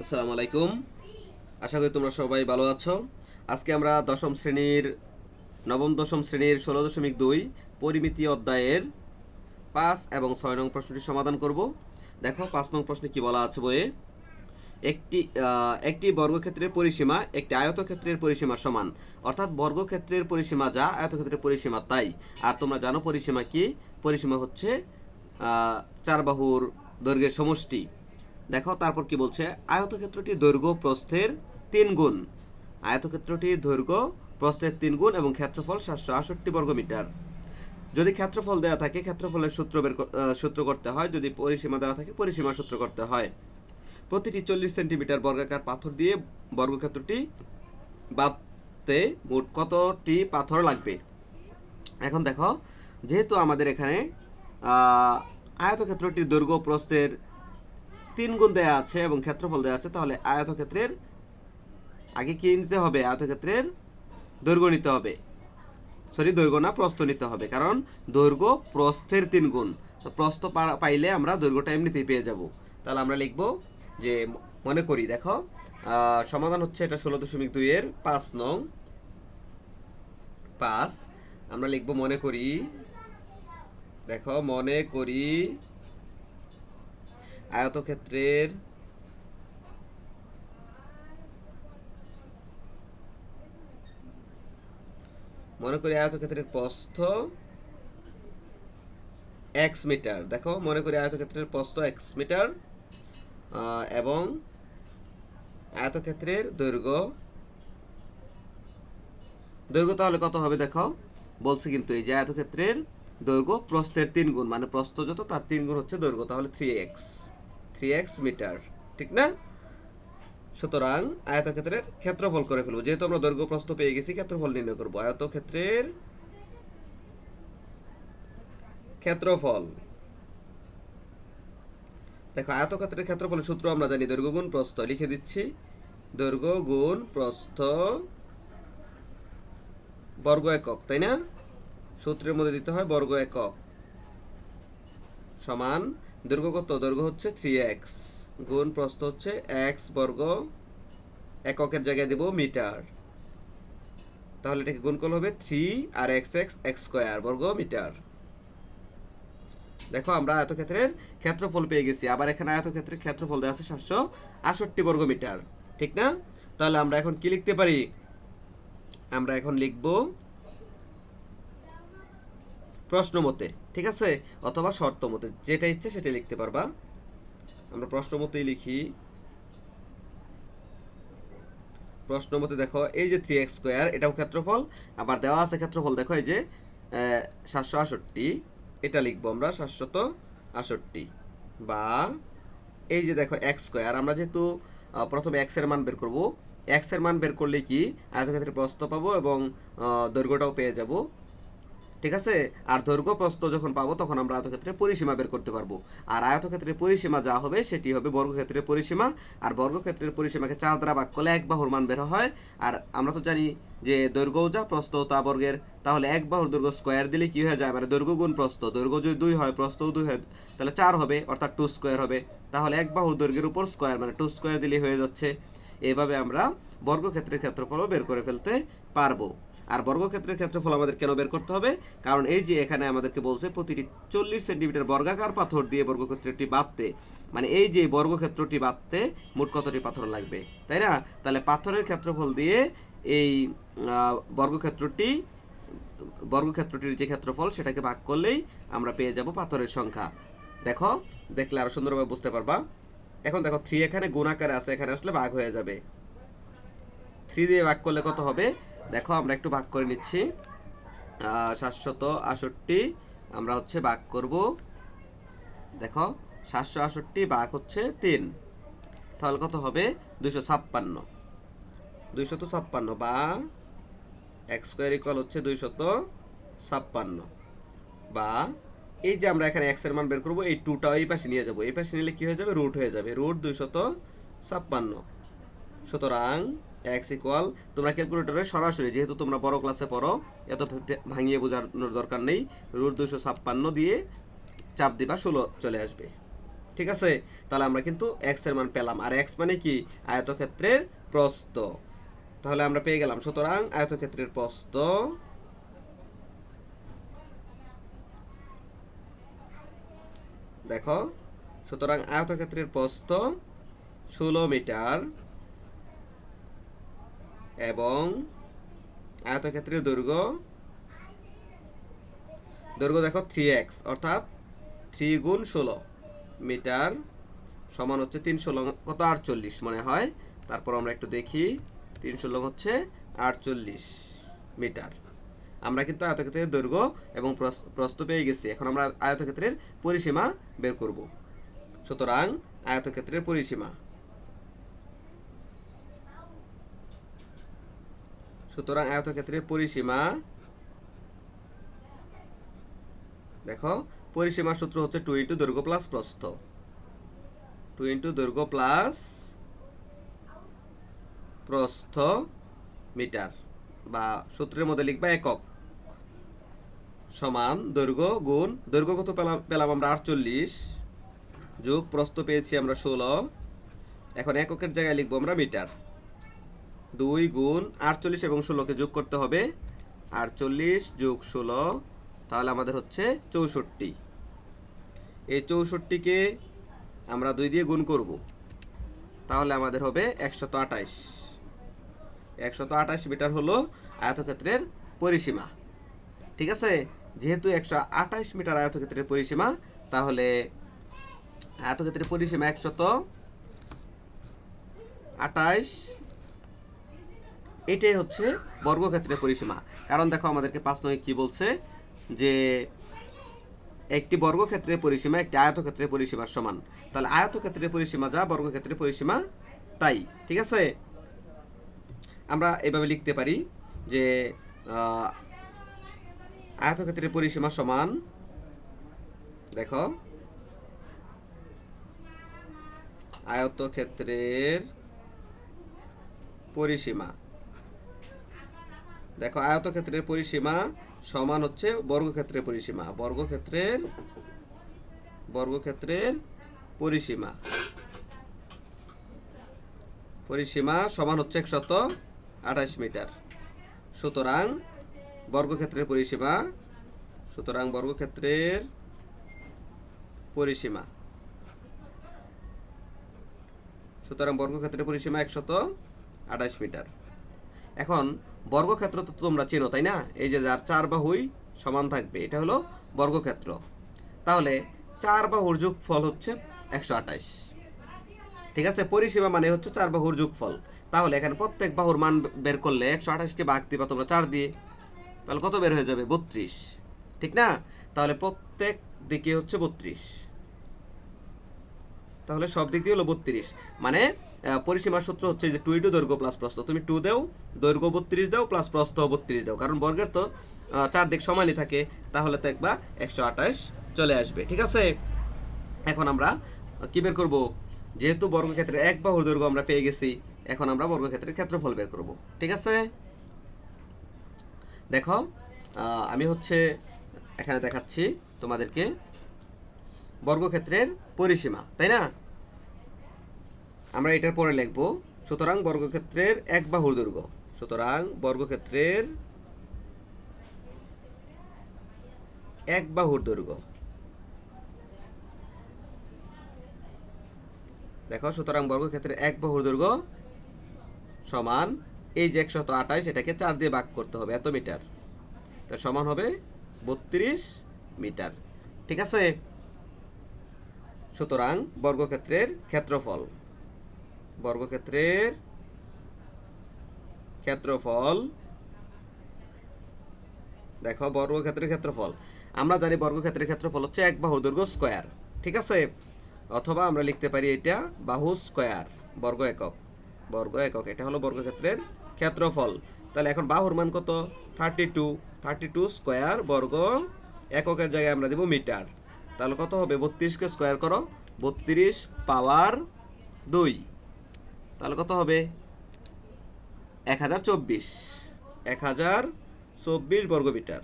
আসসালামু আলাইকুম। আশা করি তোমরা সবাই ভালো আছো। আজকে আমরা দশম শ্রেণির, নবম দশম শ্রেণির ষোলো দশমিক দুই পরিমিতি অধ্যায়ের পাঁচ এবং ছয় নং প্রশ্নটি সমাধান করব। দেখো, পাঁচ নং প্রশ্নে কি বলা আছে বইয়ে? একটি একটি বর্গক্ষেত্রের পরিসীমা একটি আয়তক্ষেত্রের পরিসীমা সমান। অর্থাৎ বর্গক্ষেত্রের পরিসীমা যা, আয়তক্ষেত্রের পরিসীমা তাই। আর তোমরা জানো পরিসীমা কি? পরিসীমা হচ্ছে চার বাহুর দৈর্ঘ্যের সমষ্টি। দেখো, তারপর কি বলছে? আয়তক্ষেত্রটি দৈর্ঘ্য প্রস্থের তিন গুণ। আয়তক্ষেত্রটির দৈর্ঘ্য প্রস্থের তিন গুণ এবং ক্ষেত্রফল সাতশো আষট্টি বর্গমিটার যদি ক্ষেত্রফল দেওয়া থাকে, ক্ষেত্রফলের সূত্র বের সূত্র করতে হয়। যদি পরিসীমা দেওয়া থাকে পরিসীমার সূত্র করতে হয়। প্রতিটি চল্লিশ সেন্টিমিটার বর্গাকার পাথর দিয়ে বর্গক্ষেত্রটি বাঁধতে মোট কতটি পাথর লাগবে? এখন দেখো, যেহেতু আমাদের এখানে আয়তক্ষেত্রটির দৈর্ঘ্য প্রস্থের তিন গুণ দেওয়া আছে এবং ক্ষেত্রফল দেওয়া আছে, তাহলে আয়তক্ষেত্রের আগে কি নিতে হবে? আয়তক্ষেত্রের দৈর্ঘ্য নিতে হবে। সরি দৈর্ঘ্য না, প্রস্থ নিতে হবে। কারণ দৈর্ঘ্য প্রস্থের তিন গুণ তো প্রস্থ পাইলে আমরা দৈর্ঘ্যটা এমনিতেই পেয়ে যাব। তাহলে আমরা লিখব যে, মনে করি, দেখো সমাধান হচ্ছে এটা ষোলো দশমিক দুইয়ের পাঁচ নং পাঁচ। আমরা লিখব মনে করি, দেখো, মনে করি আয়তক্ষেত্রের মনে করি আয়তক্ষেত্রের প্রস্থ এক্স মিটার দেখো, মনে করি আয়তক্ষেত্রের প্রস্থ এক্স মিটার এবং আয়তক্ষেত্রের দৈর্ঘ্য। দৈর্ঘ্য তাহলে কত হবে দেখো? বলছে কিন্তু এই যে আয়তক্ষেত্রের দৈর্ঘ্য প্রস্থের তিন গুণ মানে প্রস্থ যত, তার তিন গুণ হচ্ছে দৈর্ঘ্য, তাহলে three x three x metre ঠিক না? সুতরাং আয়তক্ষেত্রের ক্ষেত্রফল করে ফেলব। যেহেতু আমরা দৈর্ঘ্য প্রস্থ পেয়ে গেছি, ক্ষেত্রফল নির্ণয় করব। আয়তক্ষেত্রের ক্ষেত্রফল। দেখো, আয়তক্ষেত্রের ক্ষেত্রফলের সূত্র আমরা জানি, দৈর্ঘ্য গুণ প্রস্থ। লিখে দিচ্ছি, দৈর্ঘ্য গুণ প্রস্থ বর্গ একক, তাই না? সূত্রের মধ্যে দিতে হয় বর্গ একক সমান দৈর্ঘ্য কত দৈর্ঘ্য হচ্ছে থ্রি এক্স গুণ প্রস্থ হচ্ছে এক্স বর্গ এককের জায়গায় দেব মিটার। তাহলে এটাকে গুণ করলে হবে থ্রি আর এক্স এক্স এক্স স্কোয়ার বর্গ মিটার। দেখো আমরা আয়তক্ষেত্রের ক্ষেত্রফল পেয়ে গেছি। আবার এখানে আয়তক্ষেত্রের ক্ষেত্রফল দেওয়া আছে সাতশো আষট্টি বর্গ মিটার। ঠিক না? তাহলে আমরা এখন কি লিখতে পারি? আমরা এখন লিখব প্রশ্ন মতে। ঠিক আছে? অথবা শর্ত মতে যেটা ইচ্ছে সেটা লিখতে পারবা। আমরা প্রশ্ন মতেই লিখি। প্রশ্ন মতে দেখো, এই যে থ্রি এক্স স্কোয়ার এটাও ক্ষেত্রফল। আবার দেওয়া আছে ক্ষেত্রফল, দেখো এই যে সাতশো আষট্টি এটা লিখব আমরা, সাতশত আষট্টি বা এই যে দেখো এক্স স্কোয়ার আমরা যেহেতু প্রথমে এক্সের মান বের করব এক্সের মান বের করলে কি? আয়তক্ষেত্রের প্রস্থ পাবো এবং দৈর্ঘ্যটাও পেয়ে যাব। ঠিক আছে? আর দৈর্ঘ্য প্রস্থ যখন পাবো, তখন আমরা আয়তক্ষেত্রের পরিসীমা বের করতে পারব। আর আয়তক্ষেত্রের পরিসীমা যা হবে, সেটি হবে বর্গক্ষেত্রের পরিসীমা। আর বর্গক্ষেত্রের পরিসীমাকে চার দ্বারা ভাগ করলে এক বাহুর মান বের হয়। আর আমরা তো জানি যে দৈর্ঘ্যও যা প্রস্থ তা বর্গের। তাহলে এক বাহুর দৈর্ঘ্য স্কোয়ার দিলে কি হয়ে যায়? মানে দৈর্ঘ্য গুণ প্রস্থ। দৈর্ঘ্য যদি দুই হয় প্রস্থও দুই হয়, তাহলে চার হবে, অর্থাৎ টু স্কোয়ার হবে। তাহলে এক বাহুর দৈর্ঘ্যের উপর স্কোয়ার মানে টু স্কোয়ার দিলেই হয়ে যাচ্ছে। এভাবে আমরা বর্গক্ষেত্রের ক্ষেত্রফলও বের করে ফেলতে পারব। আর বর্গক্ষেত্রের ক্ষেত্রফল আমাদের কেন বের করতে হবে? কারণ এই যে এখানে আমাদেরকে বলছে প্রতিটি চল্লিশ সেন্টিমিটার বর্গাকার পাথর দিয়ে বর্গক্ষেত্রটি বাঁধতে মানে এই যে বর্গক্ষেত্রটি বাঁধতে মোট কতটি পাথর লাগবে, তাই না? তাহলে পাথরের ক্ষেত্রফল দিয়ে এই বর্গক্ষেত্রটি, বর্গক্ষেত্রটির যে ক্ষেত্রফল সেটাকে ভাগ করলেই আমরা পেয়ে যাব পাথরের সংখ্যা। দেখো, দেখলে আরও সুন্দরভাবে বুঝতে পারবা। এখন দেখো থ্রি এখানে গুণ আকারে আছে, এখানে আসলে ভাগ হয়ে যাবে। থ্রি দিয়ে ভাগ করলে কত হবে? দেখো, আমরা একটু ভাগ করে নিচ্ছি। সাতশত আষট্টি আমরা হচ্ছে ভাগ করব। দেখো, সাতশো আষট্টি ভাগ হচ্ছে তিন। তাহলে কত হবে? দুশো ছাপ্পান্ন। দুইশত ছাপ্পান্ন বা এক্স স্কোয়ার ইকুয়াল হচ্ছে দুইশত ছাপ্পান্ন। বা এই যে আমরা এখানে এক্সের মান বের করব, এই টুটা এই পাশে নিয়ে যাব। এই পাশে নিলে কি হয়ে যাবে? রুট হয়ে যাবে। রুট দুইশত ছাপ্পান্ন। সুতরাং এক্স ইকুয়াল, তোমরা ক্যালকুলেটরে সরাসরি, যেহেতু তোমরা বড় ক্লাসে পড়ো, এত ভাঙিয়ে বোঝানোর দরকার নেই। রুট দুশো ছাপ্পান্ন দিয়ে চাপ দিবা ষোলো চলে আসবে। ঠিক আছে? তাহলে আমরা কিন্তু এক্সের মান পেলাম। আর এক্স মানে কি? আয়তক্ষেত্রের প্রস্থ। তাহলে আমরা পেয়ে গেলাম। সুতরাং আয়তক্ষেত্রের প্রস্থ দেখো, সুতরাং আয়তক্ষেত্রের প্রস্থ ষোলো মিটার। এবং আয়তক্ষেত্রের দৈর্ঘ্য দৈর্ঘ্য দেখো থ্রি এক্স অর্থাৎ থ্রি গুণ ষোলো মিটার সমান হচ্ছে তিন ষোলো কত আটচল্লিশ মনে হয়? তারপর আমরা একটু দেখি তিন ষোলো হচ্ছে আটচল্লিশ মিটার। আমরা কিন্তু আয়তক্ষেত্রের দৈর্ঘ্য এবং প্রস- প্রস্থ পেয়ে গেছি। এখন আমরা আয়তক্ষেত্রের পরিসীমা বের করব। সুতরাং আয়তক্ষেত্রের পরিসীমা। সুতরাং আয়তক্ষেত্রের পরিসীমা, দেখো পরিসীমার সূত্র হচ্ছে টু ইন্টু দৈর্ঘ্য প্লাস প্রস্থ। টু ইন্টু দৈর্ঘ্য প্লাস প্রস্থ মিটার, বা সূত্রের মধ্যে লিখবা একক সমান দৈর্ঘ্য গুণ, দৈর্ঘ্য কত পেলাম পেলাম আমরা আটচল্লিশ, যোগ প্রস্থ পেয়েছি আমরা ষোলো, এখন এককের জায়গায় লিখব আমরা মিটার। দুই গুণ আটচল্লিশ এবং ষোলোকে যোগ করতে হবে। আটচল্লিশ যোগ ষোলো, তাহলে আমাদের হচ্ছে চৌষট্টি। এই চৌষট্টিকে আমরা দুই দিয়ে গুণ করব। তাহলে আমাদের হবে একশত আঠাইশ। একশত আঠাইশ মিটার হলো আয়তক্ষেত্রের পরিসীমা। ঠিক আছে? যেহেতু একশো আঠাইশ মিটার আয়তক্ষেত্রের পরিসীমা, তাহলে আয়তক্ষেত্রের পরিসীমা একশত আঠাইশ এটাই হচ্ছে বর্গক্ষেত্রের পরিসীমা। কারণ দেখো আমাদেরকে পাঁচ নয় কি বলছে? যে একটি বর্গক্ষেত্রের পরিসীমা একটি আয়তক্ষেত্রের পরিসীমার সমান। তাহলে আয়তক্ষেত্রের পরিসীমা যা, বর্গক্ষেত্রের পরিসীমা তাই, ঠিক আছে? আমরা এভাবে লিখতে পারি যে আয়তক্ষেত্রের পরিসীমা সমান, দেখো, আয়তক্ষেত্রের পরিসীমা। দেখো, আয়তক্ষেত্রের পরিসীমা সমান হচ্ছে বর্গক্ষেত্রের পরিসীমা। বর্গক্ষেত্রের বর্গক্ষেত্রের পরিসীমা। পরিসীমা সমান হচ্ছে একশত আঠাশ মিটার। সুতরাং বর্গক্ষেত্রের পরিসীমা, সুতরাং বর্গক্ষেত্রের পরিসীমা। সুতরাং বর্গক্ষেত্রের পরিসীমা একশত আঠাশ মিটার। এখন বর্গক্ষেত্র তো তোমরা চেনো, তাই না? এই যে যার চার বাহুই সমান থাকবে, এটা হলো বর্গক্ষেত্র। তাহলে চার বাহুর যোগফল হচ্ছে একশো আঠাশ। ঠিক আছে? পরিসীমা মানে হচ্ছে চার বাহুর যোগফল। তাহলে এখানে প্রত্যেক বাহুর মান বের করলে একশো আঠাশকে ভাগ দিবা তোমরা চার দিয়ে, তাহলে কত বের হয়ে যাবে? বত্রিশ। ঠিক না? তাহলে প্রত্যেক দিকে হচ্ছে বত্রিশ। তাহলে সব দিক দিয়ে হলো বত্রিশ। মানে পরিসীমার সূত্র হচ্ছে যে টু ইন্টু দৈর্ঘ্য প্লাস প্রস্থ। তুমি টু দেও দৈর্ঘ্য বত্রিশ দাও প্লাস প্রস্থ বত্রিশ দাও। কারণ বর্গের তো আহ, চার দিক সমানই থাকে তাহলে তো একবার একশো আঠাশ চলে আসবে ঠিক আছে? এখন আমরা কি বের করব? যেহেতু বর্গক্ষেত্রে এক বাহুর দৈর্ঘ্য আমরা পেয়ে গেছি এখন আমরা বর্গক্ষেত্রের ক্ষেত্রফল বের করব ঠিক আছে? দেখো আমি হচ্ছে এখানে দেখাচ্ছি তোমাদেরকে বর্গক্ষেত্রের পরিসীমা তাই না? আমরা এটার পরে লিখব, সুতরাং বর্গক্ষেত্রের এক বাহুর দৈর্ঘ্য। সুতরাং বর্গক্ষেত্রের এক বাহুর দৈর্ঘ্য। দেখো, সুতরাং বর্গক্ষেত্রের এক বাহুর দৈর্ঘ্য সমান এই যে একশত আঠাইশ, এটাকে চার দিয়ে ভাগ করতে হবে এত মিটার। তা সমান হবে বত্রিশ মিটার। ঠিক আছে? সুতরাং বর্গক্ষেত্রের ক্ষেত্রফল। বর্গক্ষেত্রের ক্ষেত্রফল। দেখো, বর্গক্ষেত্রের ক্ষেত্রফল। আমরা জানি বর্গক্ষেত্রের ক্ষেত্রফল হচ্ছে এক বাহুর দৈর্ঘ্য স্কোয়ার, ঠিক আছে? অথবা আমরা লিখতে পারি এটা বাহু স্কোয়ার, বর্গ একক বর্গ একক, এটা হলো বর্গক্ষেত্রের ক্ষেত্রফল। তাহলে এখন বাহুর মান কত? Thirty two thirty two square বর্গ এককের জায়গায় আমরা দেব মিটার। তাহলে কত হবে? বত্রিশকে স্কোয়ার করো, বত্রিশ পাওয়ার দুই। তাহলে কত হবে? এক হাজার চব্বিশ। এক হাজার চব্বিশ বর্গ মিটার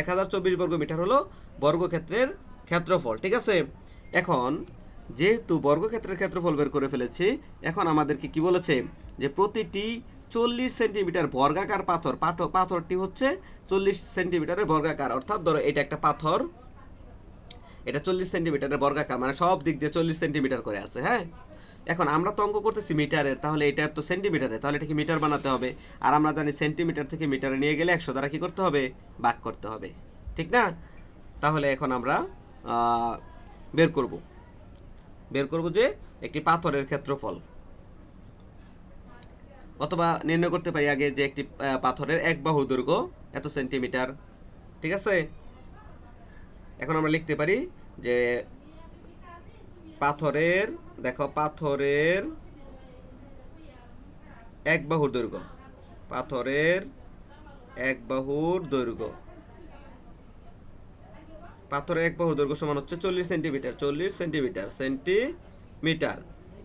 এক হাজার চব্বিশ বর্গ মিটার হলো বর্গক্ষেত্রের ক্ষেত্রফল, ঠিক আছে? এখন, যেহেতু বর্গক্ষেত্রের ক্ষেত্রফল বের করে ফেলেছি, এখন আমাদেরকে কি বলেছে? যে প্রতিটি চল্লিশ সেন্টিমিটার বর্গাকার পাথর পাথর পাথরটি হচ্ছে চল্লিশ সেন্টিমিটারের বর্গাকার। অর্থাৎ ধরো এটা একটা পাথর, এটা চল্লিশ সেন্টিমিটারের বর্গাকার মানে সব দিক দিয়ে চল্লিশ সেন্টিমিটার করে আছে হ্যাঁ? এখন আমরা তো অঙ্ক করতেছি মিটারের, তাহলে এটা তো সেন্টিমিটারে, তাহলে এটা কি মিটার বানাতে হবে। আর আমরা জানি সেন্টিমিটার থেকে মিটারে নিয়ে গেলে একশো দ্বারা কি করতে হবে? ভাগ করতে হবে। ঠিক না? তাহলে এখন আমরা বের করব। বের করব যে একটি পাথরের ক্ষেত্রফল। অথবা নির্ণয় করতে পারি আগে যে একটি পাথরের এক বাহু দৈর্ঘ্য এত সেন্টিমিটার। ঠিক আছে? এখন আমরা লিখতে পারি যে পাথরের, দেখো পাথরের এক বাহুর দৈর্ঘ্য। পাথরের এক বাহুর দৈর্ঘ্য। পাথরের এক বাহুর দৈর্ঘ্য সমান হচ্ছে চল্লিশ সেন্টিমিটার চল্লিশ সেন্টিমিটার সেন্টিমিটার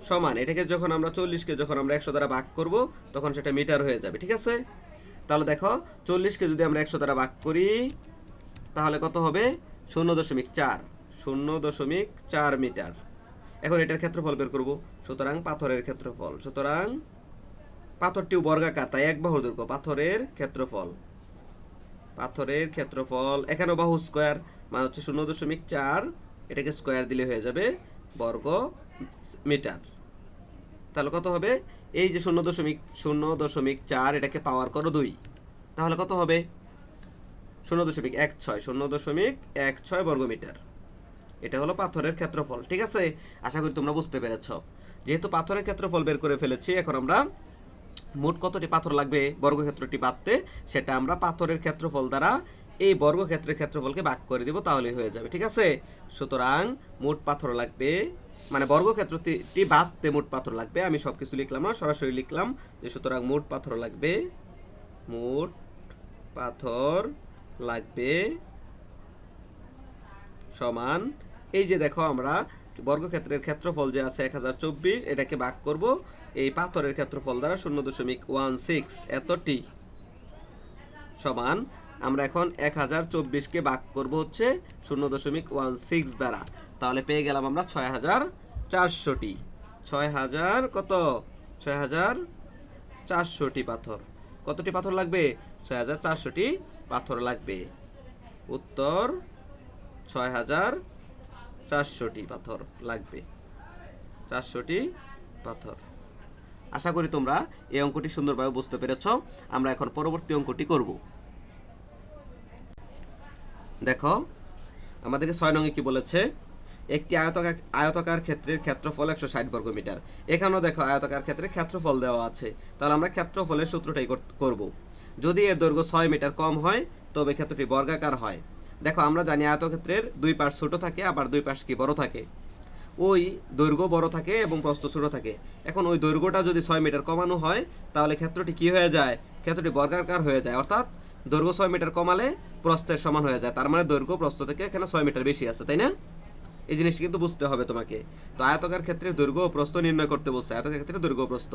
সমান। এটাকে যখন আমরা চল্লিশকে যখন আমরা একশো দ্বারা ভাগ করব, তখন সেটা মিটার হয়ে যাবে, ঠিক আছে? তাহলে দেখো, চল্লিশকে যদি আমরা একশো দ্বারা ভাগ করি, তাহলে কত হবে? শূন্য দশমিক চার, শূন্য দশমিক চার মিটার। এখন এটার ক্ষেত্রফল বের করব। সুতরাং পাথরের ক্ষেত্রফল। সুতরাং পাথরটিও বর্গাকার, তাই এক বাহুর দৈর্ঘ্য। পাথরের ক্ষেত্রফল। পাথরের ক্ষেত্রফল এখানে বাহু স্কোয়ার মানে হচ্ছে শূন্য দশমিক চার, এটাকে স্কোয়ার দিলে হয়ে যাবে বর্গ মিটার তাহলে কত হবে? এই যে শূন্য দশমিক শূন্য দশমিক চার, এটাকে পাওয়ার করো দুই। তাহলে কত হবে? শূন্য দশমিক এক ছয়, শূন্য দশমিক এক ছয় বর্গমিটার এটা হলো পাথরের ক্ষেত্রফল, ঠিক আছে? আশা করি তোমরা বুঝতে পেরেছ। যেহেতু পাথরের ক্ষেত্রফল বের করে ফেলেছি, এখন আমরা মোট কতটি পাথর লাগবে বর্গক্ষেত্রটি বাঁধতে সেটা আমরা পাথরের ক্ষেত্রফল দ্বারা এই বর্গক্ষেত্রের ক্ষেত্রফলকে ভাগ করে দিব, তাহলেই হয়ে যাবে, ঠিক আছে? সুতরাং মোট পাথর লাগবে মানে বর্গক্ষেত্রটি বাঁধতে মোট পাথর লাগবে, আমি সব কিছু লিখলাম না, সরাসরি লিখলাম যে সুতরাং মোট পাথর লাগবে, মোট পাথর লাগবে সমান এই যে দেখো আমরা, বর্গক্ষেত্রের ক্ষেত্রফল যে আছে এক হাজার চব্বিশ, এটাকে ভাগ করব এই পাথরের ক্ষেত্রফল দ্বারা শূন্য দশমিক ওয়ান সিক্স, এতটি সমান আমরা এখন এক হাজার চব্বিশকে ভাগ করব হচ্ছে শূন্য দশমিক ওয়ান সিক্স দ্বারা। তাহলে পেয়ে গেলাম আমরা ছয় হাজার চারশোটি। ছয় হাজার কত? ছয় হাজার চারশোটি পাথর। কতটি পাথর লাগবে? ছয় হাজার চারশোটি পাথর লাগবে। উত্তর, ছয় হাজার চারশোটি পাথর লাগবে। চারশোটি পাথর। আশা করি তোমরা এই অঙ্কটি সুন্দরভাবে বুঝতে পেরেছ। আমরা এখন পরবর্তী অঙ্কটি করব। দেখো, আমাদেরকে ছয় নঙে কি বলেছে? একটি আয়তকার আয়তকার ক্ষেত্রের ক্ষেত্রফল একশো ষাট বর্গমিটার এখানেও দেখো আয়তকার ক্ষেত্রে ক্ষেত্রফল দেওয়া আছে। তাহলে আমরা ক্ষেত্রফলের সূত্রটাই কর- করব। যদি এর দৈর্ঘ্য ছয় মিটার কম হয়, তবে ক্ষেত্রটি বর্গাকার হয়। দেখো, আমরা জানি আয়তক্ষেত্রের দুই পাশ ছোট থাকে, আবার দুই পাশ কি বড় থাকে? ওই দৈর্ঘ্য বড় থাকে এবং প্রস্থ ছোট থাকে। এখন ওই দৈর্ঘ্যটা যদি ছয় মিটার কমানো হয়, তাহলে ক্ষেত্রটি কি হয়ে যায়? ক্ষেত্রটি বর্গাকার হয়ে যায়, অর্থাৎ দৈর্ঘ্য ছয় মিটার কমালে প্রস্থের সমান হয়ে যায়। তার মানে দৈর্ঘ্য প্রস্থ থেকে এখানে ছয় মিটার বেশি আছে, তাই না? এই জিনিসটি কিন্তু বুঝতে হবে তোমাকে। তো আয়তকার ক্ষেত্রে দৈর্ঘ্য ও প্রস্থ নির্ণয় করতে বলছে, আয়তকার ক্ষেত্রে দৈর্ঘ্য প্রস্থ।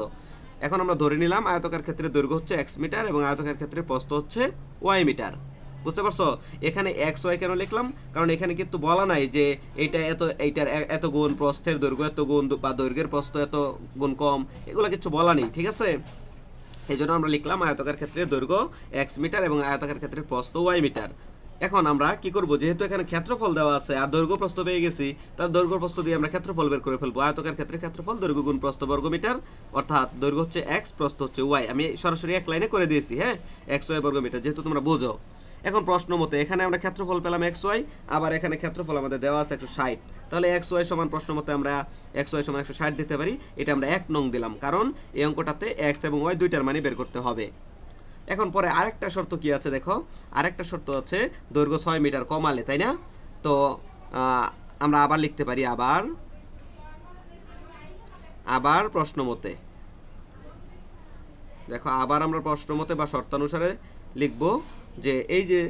এখন আমরা ধরে নিলাম, আয়তকার ক্ষেত্রে দৈর্ঘ্য হচ্ছে এক্স মিটার এবং আয়তকার ক্ষেত্রে প্রস্থ হচ্ছে ওয়াই মিটার। বুঝতে পারছ? এখানে এক্স ওয়াই কেন লিখলাম? কারণ এখানে কিন্তু বলা নাই যে এইটা এত, এইটার এত গুণ, প্রস্থের দৈর্ঘ্য এত গুণ বা দৈর্ঘ্যের প্রস্থ এত গুণ কম, এগুলো কিছু বলা নেই, ঠিক আছে? এই জন্য আমরা লিখলাম আয়তকার ক্ষেত্রে দৈর্ঘ্য এক্স মিটার এবং আয়তকার ক্ষেত্রে প্রস্থ ওয়াই মিটার। এখন আমরা কি করব? যেহেতু এখানে ক্ষেত্রফল দেওয়া আছে আর দৈর্ঘ্য প্রস্থ পেয়ে গেছি তার দৈর্ঘ্য প্রস্থ দিয়ে আমরা ক্ষেত্রফল বের করে ফেলব। আয়তকার ক্ষেত্রে ক্ষেত্রফল দৈর্ঘ্য গুণ প্রস্থ বর্গ মিটার, অর্থাৎ দৈর্ঘ্য হচ্ছে এক্স প্রস্থ হচ্ছে ওয়াই আমি সরাসরি এক লাইনে করে দিয়েছি হ্যাঁ? এক্স ওয়াই বর্গ মিটার, যেহেতু তোমরা বোঝো। এখন প্রশ্ন মতে, এখানে আমরা ক্ষেত্রফল পেলাম এক্স ওয়াই আবার এখানে ক্ষেত্রফল আমাদের দেওয়া আছে একশো ষাট। তাহলে এক্স ওয়াই সমান প্রশ্ন মতে আমরা এক্স ওয়াই সমান একশো ষাট দিতে পারি। এটা আমরা এক নং দিলাম, কারণ এই অঙ্কটাতে এক্স এবং ওয়াই দুইটার মানে বের করতে হবে। এখন পরে আরেকটা শর্ত কি আছে দেখো? আরেকটা শর্ত আছে দৈর্ঘ্য ছয় মিটার কমালে, তাই না? তো আমরা আবার লিখতে পারি আবার আবার প্রশ্ন মতে। দেখো, আবার আমরা প্রশ্ন মতে বা শর্তানুসারে লিখব যে এই যে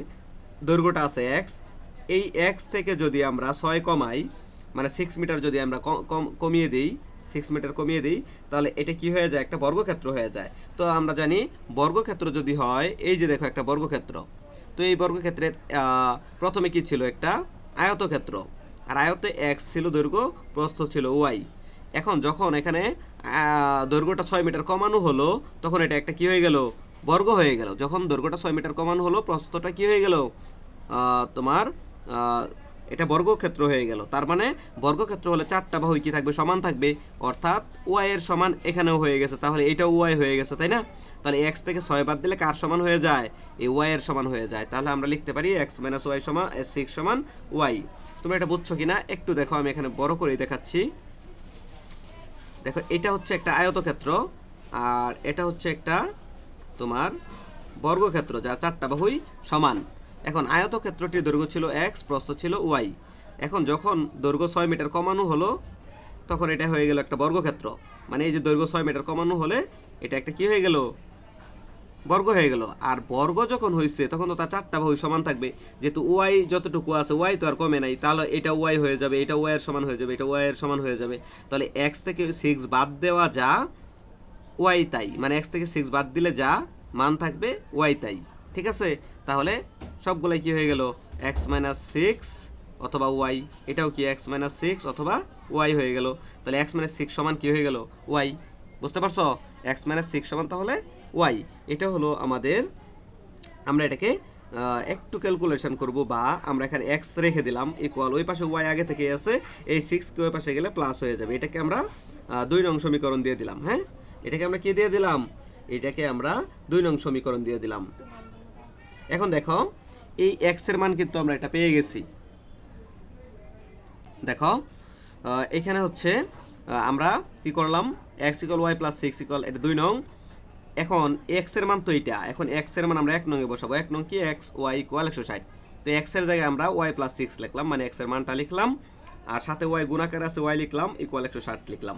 দৈর্ঘ্যটা আছে এক্স এই এক্স থেকে যদি আমরা ছয় কমাই মানে সিক্স মিটার যদি আমরা কমিয়ে দিই সিক্স মিটার কমিয়ে দিই, তাহলে এটা কি হয়ে যায়? একটা বর্গক্ষেত্র হয়ে যায়। তো আমরা জানি বর্গক্ষেত্র যদি হয়, এই যে দেখো একটা বর্গক্ষেত্র। তো এই বর্গক্ষেত্রের প্রথমে কি ছিল একটা আয়তক্ষেত্র। আর আয়তে এক্স ছিল দৈর্ঘ্য, প্রস্থ ছিল ওয়াই এখন যখন এখানে দৈর্ঘ্যটা ছয় মিটার কমানো হলো, তখন এটা একটা কি হয়ে গেল? বর্গ হয়ে গেল। যখন দৈর্ঘ্যটা ছয় মিটার কমানো হলো, প্রস্থটা কি হয়ে গেল? তোমার এটা বর্গক্ষেত্র হয়ে গেল। তার মানে বর্গক্ষেত্র হলে চারটা বাহু কি থাকবে? সমান থাকবে। অর্থাৎ ওয়াই এর সমান এখানেও হয়ে গেছে। তাহলে এটা ওয়াই হয়ে গেছে, তাই না? তাহলে এক্স থেকে ছয় বাদ দিলে কার সমান হয়ে যায়? এই ওয়াই এর সমান হয়ে যায়। তাহলে আমরা লিখতে পারি এক্স মাইনাস ওয়াই সমান সিক্স সমান ওয়াই তোমরা এটা বুঝছ কিনা? একটু দেখো, আমি এখানে বড় করেই দেখাচ্ছি। দেখো, এটা হচ্ছে একটা আয়তক্ষেত্র, আর এটা হচ্ছে একটা তোমার বর্গক্ষেত্র, যার চারটা বাহুই সমান। এখন আয়তক্ষেত্রটির দৈর্ঘ্য ছিল এক্স প্রস্থ ছিল ওয়াই এখন যখন দৈর্ঘ্য ছয় মিটার কমানো হলো, তখন এটা হয়ে গেল একটা বর্গক্ষেত্র। মানে এই যে দৈর্ঘ্য ছয় মিটার কমানো হলে, এটা একটা কি হয়ে গেল? বর্গ হয়ে গেল। আর বর্গ যখন হয়েছে তখন তো তার চারটা বাহু সমান থাকবে। যেহেতু ওয়াই যতটুকু আছে ওয়াই তো আর কমে নাই। তাহলে এটা ওয়াই হয়ে যাবে, এটা ওয়াই এর সমান হয়ে যাবে, এটা ওয়াই এর সমান হয়ে যাবে। তাহলে এক্স থেকে সিক্স বাদ দেওয়া যা ওয়াই তাই। মানে এক্স থেকে সিক্স বাদ দিলে যা মান থাকবে ওয়াই তাই। ঠিক আছে? তাহলে সবগুলাই কি হয়ে গেল? এক্স মাইনাস সিক্স অথবা ওয়াই এটাও কি এক্স মাইনাস সিক্স অথবা ওয়াই হয়ে গেল? তাহলে এক্স মাইনাস সিক্স সমান কি হয়ে গেল? ওয়াই বুঝতে পারছ? এক্স মাইনাস সিক্স সমান তাহলে ওয়াই এটা হলো আমাদের, আমরা এটাকে একটু ক্যালকুলেশন করব বা আমরা এখানে এক্স রেখে দিলাম। ইকুয়াল ওই পাশে ওয়াই আগে থেকে আছে। এই সিক্স কে ওই পাশে গেলে প্লাস হয়ে যাবে। এটাকে আমরা দুই নং সমীকরণ দিয়ে দিলাম হ্যাঁ? এটাকে আমরা কে দিয়ে দিলাম? এটাকে আমরা দুই নং সমীকরণ দিয়ে দিলাম। এখন দেখো, এই এক্সের মান কিন্তু আমরা এটা পেয়ে গেছি। দেখো এখানে হচ্ছে আমরা কি করলাম? X equal y plus six equal এটা দুই নং। এখন এক্সের মান তো এটা এখন এক্সের মান আমরা এক নং এ বসাবো। এক নং কি? এক্স ওয়াই ইকুয়াল একশো ষাট। তো এক্সের জায়গায় আমরা ওয়াই প্লাস সিক্স লিখলাম মানে এক্সের মানটা লিখলাম। আর সাথে ওয়াই গুণাকার আছে ওয়াই লিখলাম ইকুয়াল একশো ষাট লিখলাম।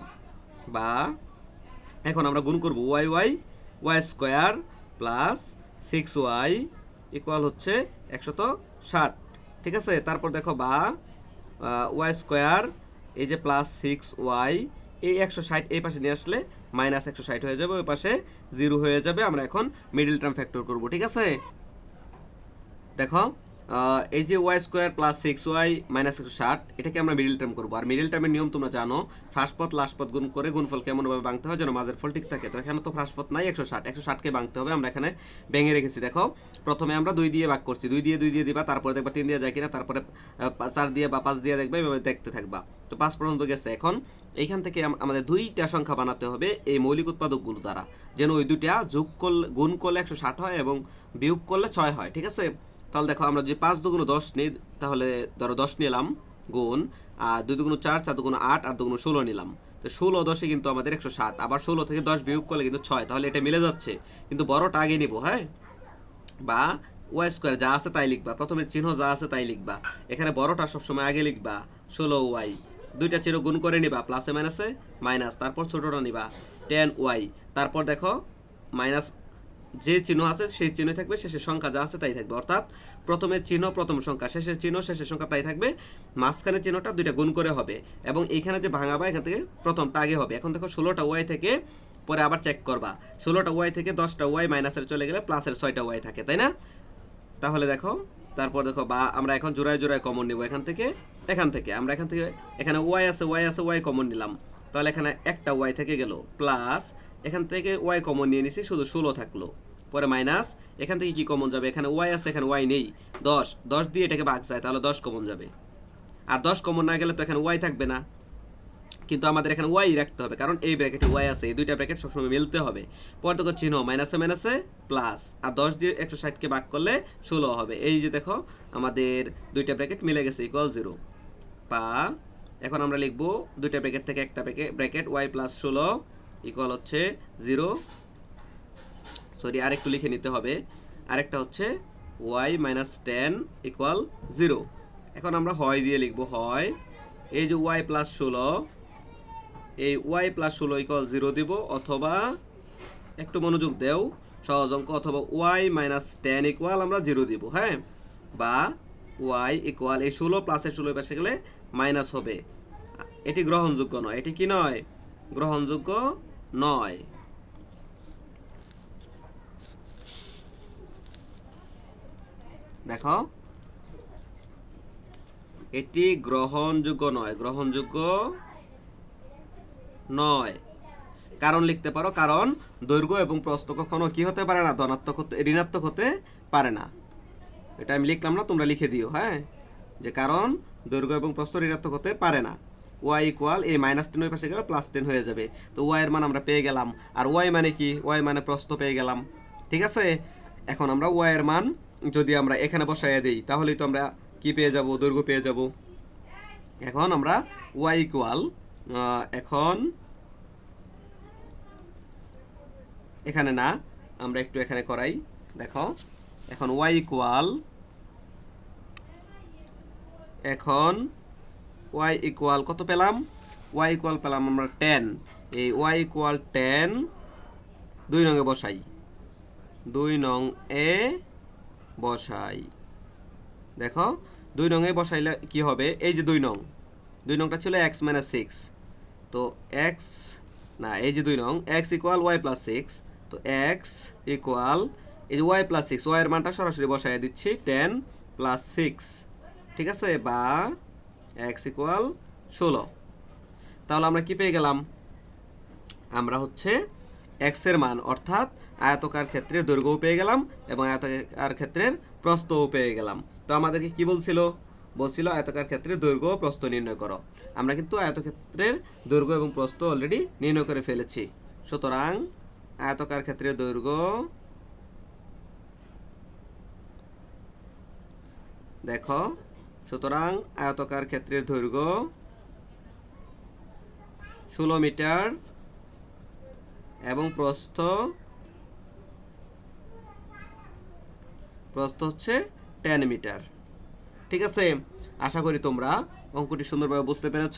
বা এখন আমরা গুণ করব y y y square plus six y equal হচ্ছে একশত ষাট। ঠিক আছে? তারপর দেখো বা ওয়াই স্কোয়ার, এই যে প্লাস সিক্স ওয়াই, এই একশো ষাট এই পাশে নিয়ে আসলে মাইনাস একশো ষাট হয়ে যাবে, ওই পাশে জিরো হয়ে যাবে। আমরা এখন মিডিল টার্ম ফ্যাক্টর করব, ঠিক আছে? দেখো এই যে y square plus six y minus একশো ষাট, এটাকে আমরা মিডিল টার্ম করব। আর মিডিল টার্মের নিয়ম তোমরা জানো ফার্স্ট পথ লাস্ট পথ গুণ করে গুণফল কেমনভাবে ভাঙতে হয় যেন মাঝের ফল ঠিক থাকে। তো এখানে তো ফার্স্ট পথ নাই, একশো ষাট। একশো ষাটকে ভাঙতে হবে, আমরা এখানে ভেঙে রেখেছি। দেখো, প্রথমে আমরা দুই দিয়ে ভাগ করছি। দুই দিয়ে দুই দিয়ে দিবা, তারপরে দেখবা তিন দিয়ে যায় কিনা, তারপরে চার দিয়ে বা পাঁচ দিয়ে দেখবে, এভাবে দেখতে থাকবা। তো পাঁচ পর্যন্ত গেছে। এখন এইখান থেকে আমাদের দুইটা সংখ্যা বানাতে হবে এই মৌলিক উৎপাদকগুলো দ্বারা। যেন ওই দুইটা যোগ করলে গুণ করলে একশো ষাট হয় এবং বিয়োগ করলে ছয় হয়, ঠিক আছে? তাহলে দেখো আমরা যদি পাঁচ দুগুণ দশ নিই, তাহলে ধরো দশ নিলাম গুণ, আর দুই দুগুণ চার চার দুগুণ আট আর দুগুণ ষোলো নিলাম। তো ষোলো দশে কিন্তু আমাদের একশো ষাট, আবার ষোলো থেকে দশ বিয়োগ করলে কিন্তু ছয়, তাহলে এটা মিলে যাচ্ছে। কিন্তু বড়টা আগে নিব হ্যাঁ? বা ওয়াই স্কোয়ার যা আছে তাই লিখবা প্রথমে চিহ্ন যা আছে তাই লিখবা। এখানে বড়টা সবসময় আগে লিখবা, ষোলো ওয়াই। দুইটা চিহ্ন গুণ করে নিবা প্লাসে মাইনাসে মাইনাস তারপর ছোটটা নিবা টেন ওয়াই। তারপর দেখো মাইনাস যে চিহ্ন আছে, সেই চিহ্ন থাকবে, শেষের সংখ্যা যা আছে তাই থাকবে। অর্থাৎ প্রথমের চিহ্ন, প্রথম সংখ্যা। শেষের চিহ্ন, শেষের সংখ্যা তাই থাকবে। মাঝখানের চিহ্নটা দুইটা গুণ করে হবে। এবং এইখানে যে ভাঙাবা, এখান থেকে প্রথমটা আগে হবে। এখন দেখো ষোলোটা ওয়াই থেকে পরে আবার চেক করবা। ষোলোটা ওয়াই থেকে দশটা ওয়াই মাইনাসের চলে গেলে প্লাসের ছয়টা ওয়াই থাকে, তাই না? তাহলে দেখো, তারপর দেখো বা, আমরা এখন জোড়ায় জোড়ায় কমন নিব এখান থেকে এখান থেকে। আমরা এখান থেকে, এখানে ওয়াই আছে ওয়াই আছে ওয়াই কমন নিলাম। তাহলে এখানে একটা ওয়াই থেকে গেল প্লাস এখান থেকে ওয়াই কমন নিয়ে নিছি, শুধু ষোলো থাকল। পরে মাইনাস এখান থেকে কি কমন যাবে? এখানে ওয়াই আছে, এখানে ওয়াই নেই। দশ দশ দিয়ে এটাকে ভাগ যায়, তাহলে দশ কমন যাবে। আর দশ কমন না গেলে তো এখানে ওয়াই থাকবে না। কিন্তু আমাদের এখানে ওয়াই রাখতে হবে, কারণ এই ব্র্যাকেটে ওয়াই আছে, এই দুইটা ব্র্যাকেট সবসময় মিলতে হবে। পর দেখো চিহ্ন মাইনাসে মাইনাসে প্লাস আর দশ দিয়ে একশো ষাটকে ভাগ করলে ষোলো হবে। এই যে দেখো, আমাদের দুইটা ব্র্যাকেট মিলে গেছে ইকুয়াল জিরো বা এখন আমরা লিখব, দুইটা ব্র্যাকেট থেকে একটা ব্র্যাকেট ওয়াই প্লাস ষোলো ইকুয়াল হচ্ছে জিরো সরি আরেকটু লিখে নিতে হবে। আরেকটা হচ্ছে y minus ten equal zero এখন আমরা হয় দিয়ে লিখব হয়। এই যে ওয়াই প্লাস ষোলো, এই ওয়াই প্লাস ষোলো ইকুয়াল জিরো দিব, অথবা একটু মনোযোগ দেও, সহজ অঙ্ক, অথবা ওয়াই মাইনাস টেন ইকুয়াল আমরা জিরো দিব হ্যাঁ? বা ওয়াই ইকুয়াল এই ষোলো প্লাসের ষোলো পাশে গেলে মাইনাস হবে। এটি গ্রহণযোগ্য নয়, এটি কি নয়? গ্রহণযোগ্য নয়। দেখো। এটি গ্রহণযোগ্য নয় গ্রহণযোগ্য নয়। কারণ লিখতে পারো, কারণ দৈর্ঘ্য এবং প্রস্থ কখনো কি হতে পারে না, ধনাত্মক হতে, ঋণাত্মক হতে পারে না। এটা আমি লিখলাম না, তোমরা লিখে দিও হ্যাঁ? যে কারণ দৈর্ঘ্য এবং প্রস্থ ঋণাত্মক হতে পারে না। ওয়াই ইকুয়াল এই মাইনাস টেন ওই পাশে গেলে প্লাস টেন হয়ে যাবে। তো ওয়াই এর মান আমরা পেয়ে গেলাম। আর ওয়াই মানে কি? ওয়াই মানে প্রস্থ পেয়ে গেলাম। ঠিক আছে? এখন আমরা ওয়াই এর মান যদি আমরা এখানে বসাইয়া দিই, তাহলেই তো আমরা কি পেয়ে যাব? দৈর্ঘ্য পেয়ে যাব। এখন আমরা ওয়াই ইকুয়াল এখন এখানে না, আমরা একটু এখানে করাই। দেখো, এখন ওয়াই ইকুয়াল এখন ওয়াই ইকুয়াল কত পেলাম? ওয়াই ইকুয়াল পেলাম আমরা টেন এই ওয়াই ইকুয়াল টেন দুই নঙে বসাই। দুই নং এ বসাই। দেখো, দুই নঙে বসাইলে কি হবে? এই যে দুই নং। দুই নংটা ছিল এক্স মাইনাস সিক্স তো এক্স না, এই যে দুই নং x equal y plus six তো এক্স ইকুয়াল এই যে ওয়াই প্লাস সিক্স ওয়াইয়ের মানটা সরাসরি বসাই দিচ্ছি টেন প্লাস সিক্স ঠিক আছে? বা এক্স ইকুয়াল ষোলো। তাহলে আমরা কি পেয়ে গেলাম? আমরা হচ্ছে এক্সের মান, অর্থাৎ আয়তকার ক্ষেত্রের দৈর্ঘ্যও পেয়ে গেলাম এবং আয়তকার ক্ষেত্রের প্রস্তও পেয়ে গেলাম। তো আমাদেরকে কি বলছিল? বলছিল আয়তকার ক্ষেত্রের দৈর্ঘ্য ও প্রস্থ নির্ণয় করো। আমরা কিন্তু আয়তক্ষেত্রের দৈর্ঘ্য এবং প্রস্থ অলরেডি নির্ণয় করে ফেলেছি। সুতরাং আয়তকার ক্ষেত্রের দৈর্ঘ্য দেখো সুতরাং আয়তকার ক্ষেত্রের দৈর্ঘ্য ষোলো মিটার এবং প্রস্থ প্রস্থ হচ্ছে টেন মিটার। ঠিক আছে? আশা করি তোমরা অঙ্কটি সুন্দরভাবে বুঝতে পেরেছ।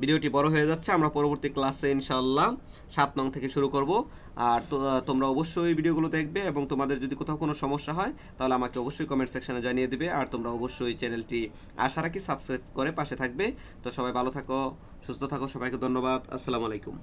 ভিডিওটি বড় হয়ে যাচ্ছে, আমরা পরবর্তী ক্লাসে ইনশাল্লাহ সাত নং থেকে শুরু করব। আর তোমরা অবশ্যই ভিডিওগুলো দেখবে এবং তোমাদের যদি কোথাও কোনো সমস্যা হয়, তাহলে আমাকে অবশ্যই কমেন্ট সেকশনে জানিয়ে দেবে। আর তোমরা অবশ্যই চ্যানেলটি আশা রাখি সাবস্ক্রাইব করে পাশে থাকবে। তো সবাই ভালো থাকো, সুস্থ থাকো, সবাইকে ধন্যবাদ। আসসালামু আলাইকুম।